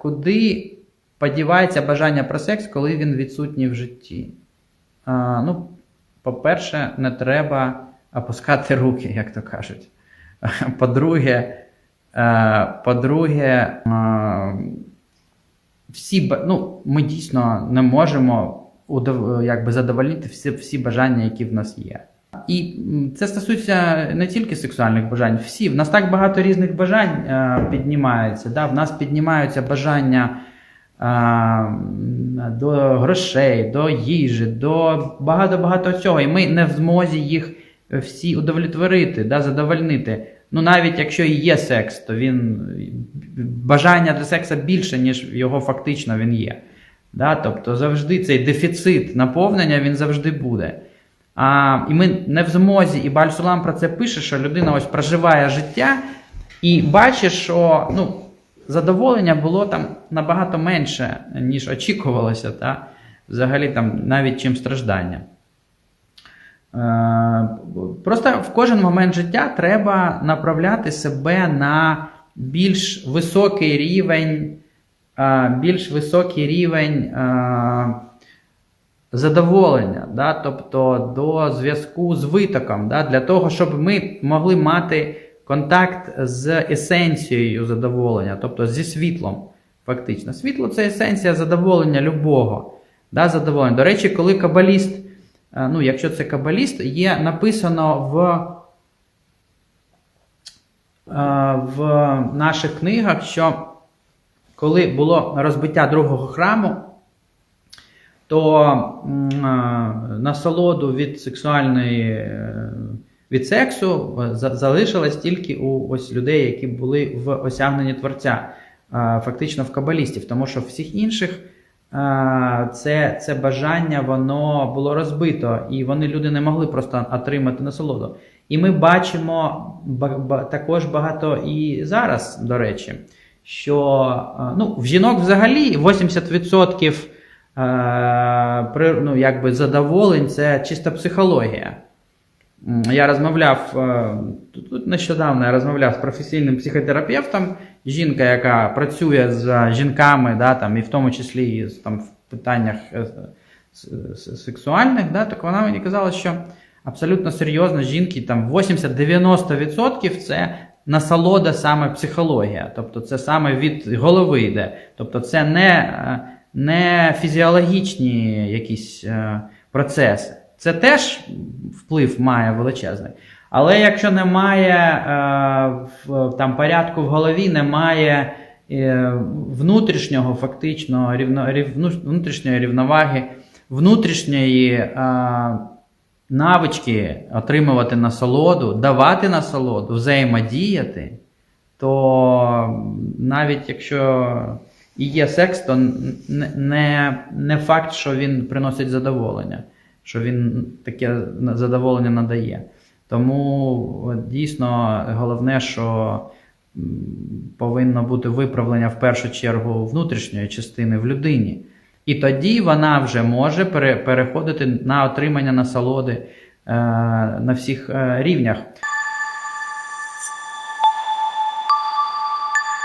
куди подівається бажання про секс, коли він відсутній в житті? А, ну, по-перше, не треба опускати руки, як то кажуть. По-друге, е, по-друге, е, всі, ну, ми дійсно не можемо удов- якби задовольнити всі, всі бажання, які в нас є. І це стосується не тільки сексуальних бажань, всі. В нас так багато різних бажань е, піднімається. Да? В нас піднімаються бажання е, до грошей, до їжі, до багато-багато цього. І ми не в змозі їх всі удовлетворити, да? задовольнити. Ну, навіть якщо і є секс, то він бажання для сексу більше, ніж його фактично він є. Да? Тобто завжди цей дефіцит наповнення він завжди буде. А, і ми не в змозі, і Бальсулам про це пише, що людина ось проживає життя і бачить, що ну, задоволення було там набагато менше, ніж очікувалося, та? взагалі там навіть чим страждання. Е, Просто в кожен момент життя треба направляти себе на більш високий рівень, е, більш високий рівень е, задоволення, да? тобто до зв'язку з витоком, да? для того, щоб ми могли мати контакт з есенцією задоволення, тобто зі світлом. Фактично, світло це есенція задоволення любого. Да? Задоволення. До речі, коли кабаліст, е, ну, якщо це кабаліст, є написано в, е, в наших книгах, що коли було розбиття другого храму, то насолоду від сексуальної е, від сексу е, залишилось тільки у ось людей, які були в осягненні Творця, е, фактично в кабалістів, тому що всіх інших це, це бажання воно було розбито, і вони люди не могли просто отримати насолоду. І ми бачимо ба- ба- також багато і зараз, до речі, що ну, в жінок взагалі 80% е, при- ну, якби задоволень це чиста психологія. Я розмовляв е, тут нещодавно я розмовляв з професійним психотерапевтом, жінка, яка працює з жінками, да, там, і в тому числі і там, в питаннях е, сексуальних, да, так вона мені казала, що абсолютно серйозно жінки там 80-90% це насолода саме психологія. Тобто це саме від голови йде. Тобто це не, е, не фізіологічні якісь е, процеси. Це теж вплив має величезний. Але якщо немає е, там, порядку в голові, немає е, внутрішнього фактично рівно, рів, ну, внутрішньої рівноваги, внутрішньої е, навички отримувати насолоду, давати насолоду, взаємодіяти, то навіть якщо і є секс, то не, не факт, що він приносить задоволення, що він таке задоволення надає. Тому дійсно головне, що повинно бути виправлення в першу чергу внутрішньої частини в людині. І тоді вона вже може переходити на отримання насолоди е, на всіх е, рівнях.